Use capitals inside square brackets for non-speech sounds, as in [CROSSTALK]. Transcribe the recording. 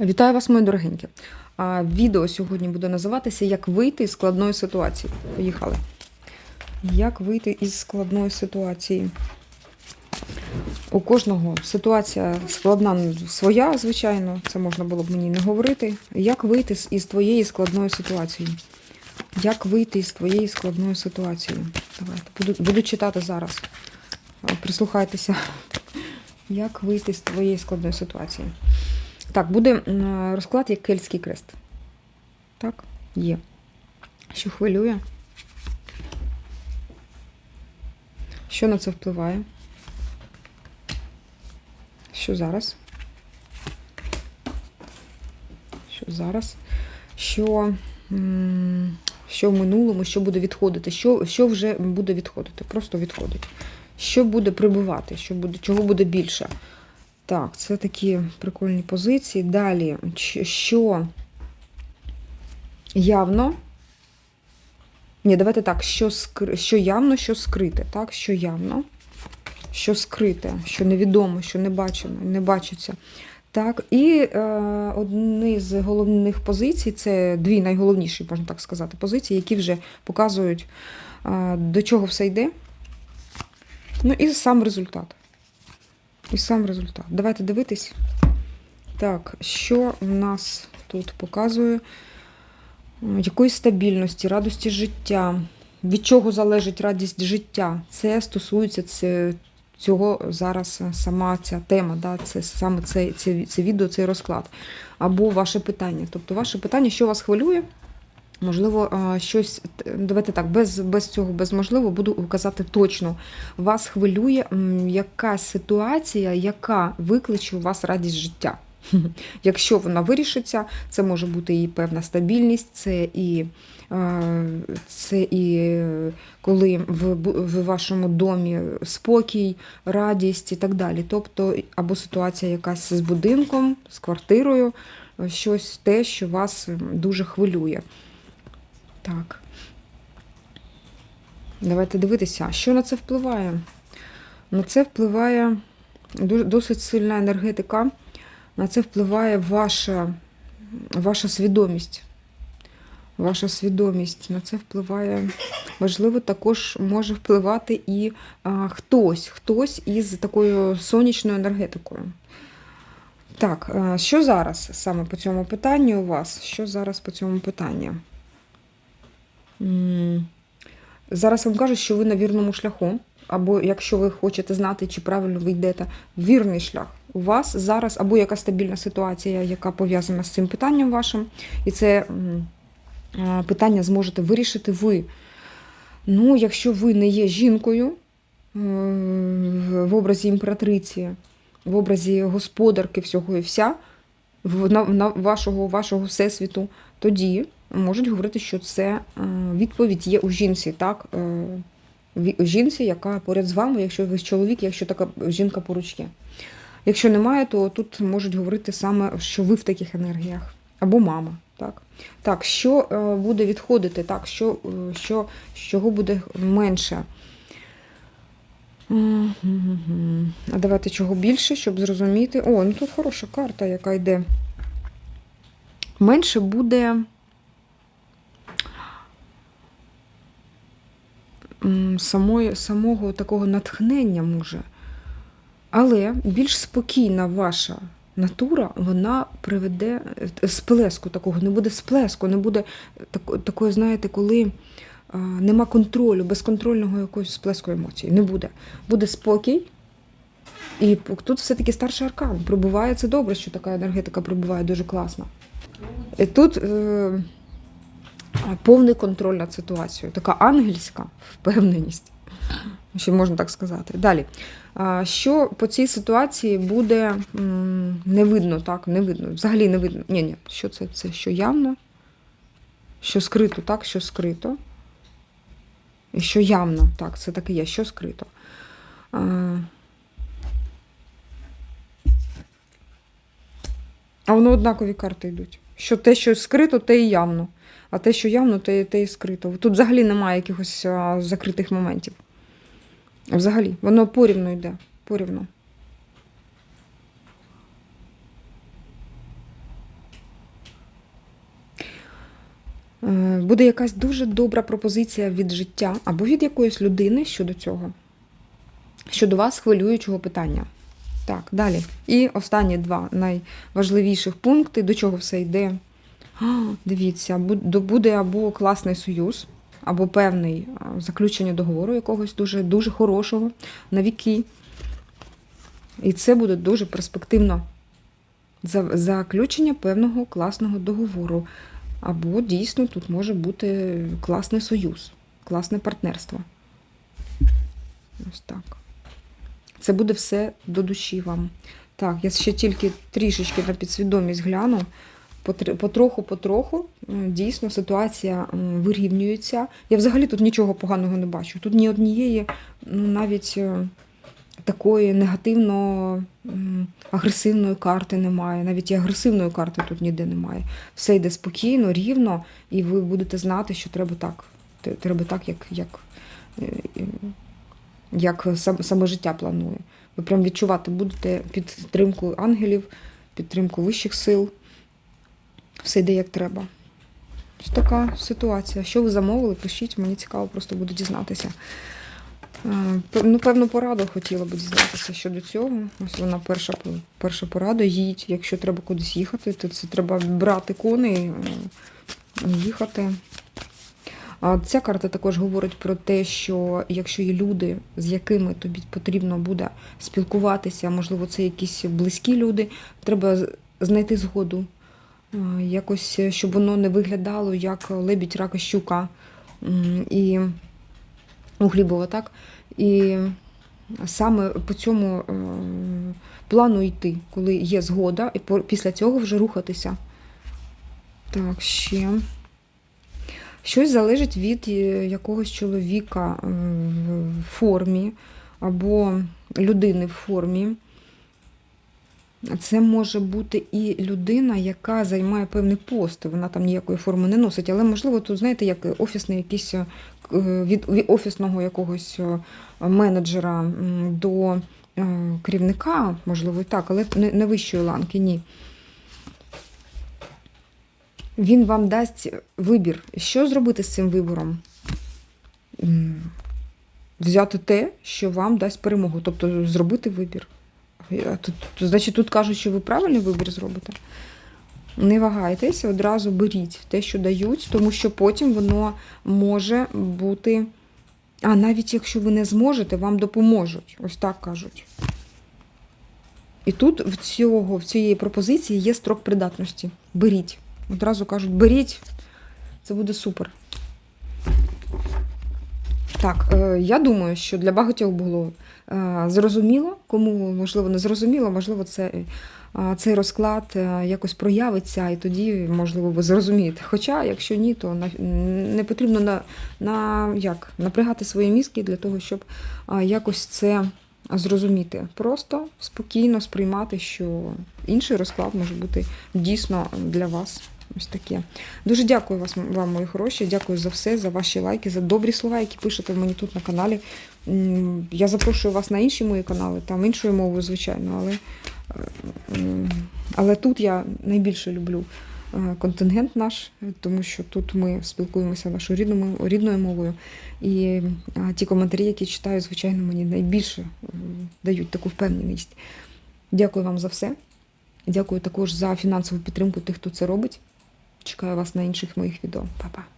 Вітаю вас, мої дорогенькі. Відео сьогодні буде називатися Як вийти із складної ситуації. Поїхали. Як вийти із складної ситуації? У кожного ситуація складна своя, звичайно, це можна було б мені не говорити. Як вийти із твоєї складної ситуації? Як вийти із твоєї складної ситуації? Давайте буду, буду читати зараз. Прислухайтеся. Як вийти з твоєї складної ситуації? Так, буде розклад як кельтський крест. Так, є. Що хвилює? Що на це впливає? Що зараз? Що зараз? Що, що в минулому, що буде відходити? Що, що вже буде відходити? Просто відходить. Що буде прибувати? Що буде, чого буде більше? Так, це такі прикольні позиції. Далі, що явно. Ні, давайте так, що, скр... що явно, що скрите. Так, що явно, що скрите, що невідомо, що не бачено, не бачиться. Так, і е, одні з головних позицій це дві найголовніші, можна так сказати, позиції, які вже показують, е, до чого все йде. Ну і сам результат. І сам результат. Давайте дивитись. Так, що в нас тут показує? М, Якоїсь стабільності, радості життя. Від чого залежить радість життя? Це стосується цього зараз сама ця тема, да? це саме це, це, це відео, цей розклад. Або ваше питання. Тобто, ваше питання, що вас хвилює? Можливо, щось, давайте так, без, без цього, без можливо, буду казати точно. Вас хвилює якась ситуація, яка викличе у вас радість життя. [LAUGHS] Якщо вона вирішиться, це може бути і певна стабільність, це і, це і коли в, в вашому домі спокій, радість і так далі. Тобто, або ситуація якась з будинком, з квартирою, щось те, що вас дуже хвилює. Так. Давайте дивитися, що на це впливає. На це впливає досить сильна енергетика. На це впливає ваша, ваша свідомість. Ваша свідомість на це впливає. Можливо, також може впливати і а, хтось, хтось із такою сонячною енергетикою. Так, що зараз саме по цьому питанню у вас? Що зараз по цьому питанню? Зараз вам кажуть, що ви на вірному шляху, або якщо ви хочете знати, чи правильно ви йдете, вірний шлях. У вас зараз або яка стабільна ситуація, яка пов'язана з цим питанням вашим, і це питання зможете вирішити ви. Ну, якщо ви не є жінкою е, в образі імператриці, в образі господарки всього і вся, на вашого, вашого всесвіту, тоді можуть говорити, що це е, відповідь є у жінці, так? Е, У жінці, яка поряд з вами, якщо ви чоловік, якщо така жінка поруч є. Якщо немає, то тут можуть говорити саме, що ви в таких енергіях. Або мама. Так, так що е, буде відходити, так, що, що, чого буде менше. А давайте чого більше, щоб зрозуміти. О, ну тут хороша карта, яка йде. Менше буде. Самої, самого такого натхнення може. Але більш спокійна ваша натура, вона приведе е, сплеску такого, не буде сплеску, не буде тако- такої, знаєте, коли а, нема контролю, безконтрольного якогось сплеску емоцій. Не буде. Буде спокій. І тут все-таки старший аркан. Прибуває це добре, що така енергетика прибуває дуже класно. І тут е, повний контроль над ситуацією. Така ангельська впевненість, що можна так сказати. Далі. Що по цій ситуації буде не видно, так, не видно. Взагалі не видно. Ні, ні, що це? Це що явно, що скрито, так, що скрито. І що явно, так, це таке є, що скрито. А воно однакові карти йдуть. Що те, що скрито, те і явно. А те, що явно, те, те і скрито. Тут взагалі немає якихось закритих моментів. Взагалі, воно порівно йде, порівно. Е, буде якась дуже добра пропозиція від життя або від якоїсь людини щодо цього, щодо вас хвилюючого питання. Так, далі. І останні два найважливіших пункти, до чого все йде. Дивіться, буде або класний союз, або певний заключення договору якогось дуже, дуже хорошого на віки. І це буде дуже перспективно. Заключення певного класного договору. Або дійсно тут може бути класний союз, класне партнерство. Ось так. Це буде все до душі вам. Так, я ще тільки трішечки на підсвідомість гляну. Потр- Потроху-потроху дійсно ситуація вирівнюється. Я взагалі тут нічого поганого не бачу. Тут ні однієї ну, навіть е, такої негативно агресивної карти немає. Навіть і агресивної карти тут ніде немає. Все йде спокійно, рівно, і ви будете знати, що треба так. Треба так, як, як, е, як саме життя планує. Ви прям відчувати будете підтримку ангелів, підтримку вищих сил. Все йде як треба. Ось така ситуація. Що ви замовили, пишіть, мені цікаво, просто буду дізнатися. Е, Ну, певну пораду хотіла б дізнатися щодо цього. Ось вона перша, перша порада. Їдь, якщо треба кудись їхати, то це треба брати коней е, і їхати. А ця карта також говорить про те, що якщо є люди, з якими тобі потрібно буде спілкуватися, можливо, це якісь близькі люди, треба знайти згоду. Е, Якось, е, щоб воно не виглядало як лебідь, рака, щука. І у так? І саме по цьому е, плану йти, коли є згода, і після цього вже рухатися. Так, ще. Щось залежить від якогось чоловіка в формі або людини в формі. Це може бути і людина, яка займає певний пост. Вона там ніякої форми не носить. Але, можливо, тут, знаєте, як офісний якийсь е, від, офісного якогось е, менеджера до е, керівника, можливо, і так, але не вищої ланки, ні. Він вам дасть вибір. Що зробити з цим вибором? Взяти те, що вам дасть перемогу, тобто зробити вибір. Тут, значить, тут кажуть, що ви правильний вибір зробите. Не вагайтеся, одразу беріть те, що дають, тому що потім воно може бути. А навіть якщо ви не зможете, вам допоможуть. Ось так кажуть. І тут в, цього, в цієї пропозиції є строк придатності. Беріть. Одразу кажуть, беріть, це буде супер. Так, е, я думаю, що для багатьох було зрозуміло, кому можливо не зрозуміло, можливо, це, е, цей розклад е, якось проявиться, і тоді, можливо, ви зрозумієте. Хоча, якщо ні, то не потрібно на, на, як, напрягати свої мізки для того, щоб е, якось це зрозуміти. Просто спокійно сприймати, що інший розклад може бути дійсно для вас. Ось таке. Дуже дякую вам, мої хороші. Дякую за все, за ваші лайки, за добрі слова, які пишете мені тут на каналі. Я запрошую вас на інші мої канали, там іншою мовою, звичайно, але, е, але тут я найбільше люблю е, контингент наш, тому що тут ми спілкуємося нашою рідною, рідною мовою. І ті коментарі, які читаю, звичайно, мені найбільше дають таку впевненість. Дякую вам за все. Дякую також за фінансову підтримку тих, хто це робить. Чекаю вас на інших моїх відео. Па-па.